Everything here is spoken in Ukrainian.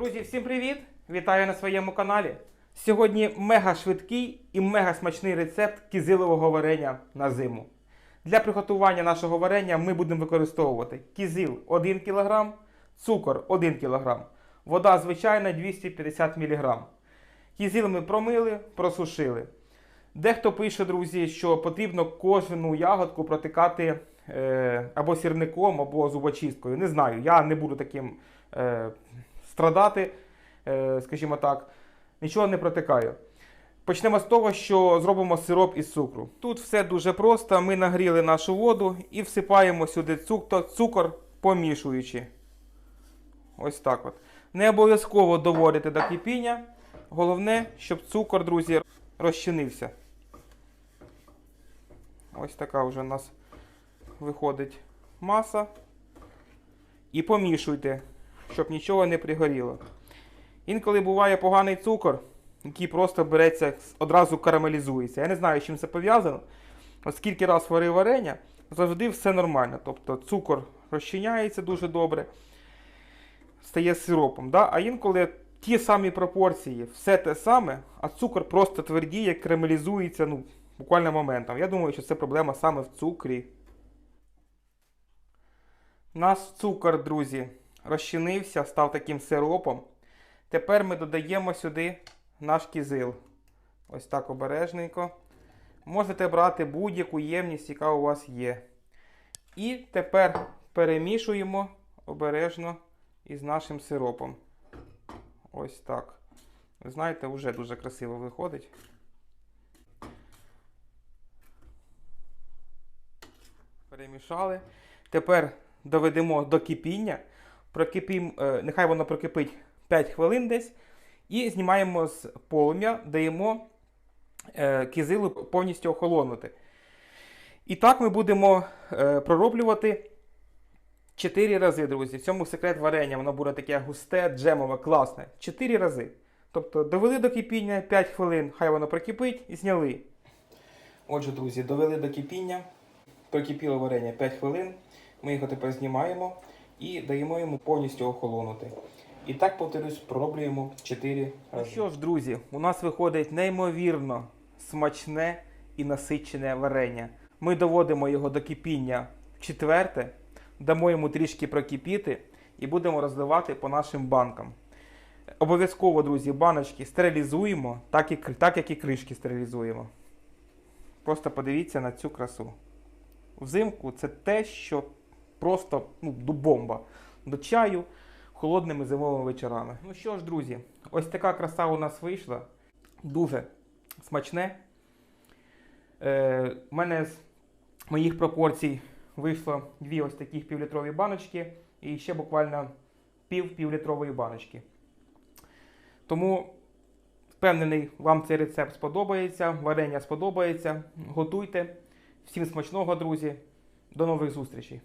Друзі, всім привіт! Вітаю на своєму каналі. Сьогодні мега швидкий і мега смачний рецепт кізилового варення на зиму. Для приготування нашого варення ми будемо використовувати кізил 1 кг, цукор 1 кг, вода звичайна 250 мг. Кізил ми промили, просушили. Дехто пише, друзі, що потрібно кожну ягодку протикати е, або сірником, або зубочисткою. Не знаю, я не буду таким е, страдати, е, скажімо так, нічого не протикаю. Почнемо з того, що зробимо сироп із цукру. Тут все дуже просто. Ми нагріли нашу воду і всипаємо сюди цукор, помішуючи. Ось так от. Не обов'язково доводити до кипіння. Головне, щоб цукор, друзі, розчинився. Ось така вже у нас виходить маса. І помішуйте, щоб нічого не пригоріло. Інколи буває поганий цукор, який просто береться, одразу карамелізується. Я не знаю, з чим це пов'язано. Оскільки раз варив варення, завжди все нормально. Тобто цукор розчиняється дуже добре, стає сиропом. Да? А інколи ті самі пропорції, все те саме, а цукор просто твердіє, карамелізується ну, буквально моментом. Я думаю, що це проблема саме в цукрі. Наш цукор, друзі, розчинився, став таким сиропом. Тепер ми додаємо сюди наш кізил. Ось так обережненько. Можете брати будь-яку ємність, яка у вас є. І тепер перемішуємо обережно із нашим сиропом. Ось так. Ви знаєте, вже дуже красиво виходить. Перемішали. Тепер доведемо до кипіння. Прокипім, е, нехай воно прокипить 5 хвилин десь. І знімаємо з полум'я, даємо е, кизилу повністю охолонути. І так ми будемо е, пророблювати 4 рази, друзі. В цьому секрет варення, воно буде таке густе, джемове, класне. 4 рази. Тобто довели до кипіння 5 хвилин, хай воно прокипить і зняли. Отже, друзі, довели до кипіння. Прокипіло варення 5 хвилин. Ми його тепер знімаємо і даємо йому повністю охолонути. І так, повторюсь, пророблюємо 4 рази. Ну що ж, друзі, у нас виходить неймовірно смачне і насичене варення. Ми доводимо його до кипіння в четверте, дамо йому трішки прокипіти і будемо розливати по нашим банкам. Обов'язково, друзі, баночки стерилізуємо, так, і, так як і кришки стерилізуємо. Просто подивіться на цю красу. Взимку це те, що просто ну, до бомба. До чаю холодними зимовими вечорами. Ну що ж, друзі, ось така краса у нас вийшла. Дуже смачне. Е, У мене з моїх пропорцій вийшло дві ось таких півлітрові баночки і ще буквально пів півлітрової баночки. Тому впевнений, вам цей рецепт сподобається, варення сподобається. Готуйте. Всім смачного, друзі. До нових зустрічей!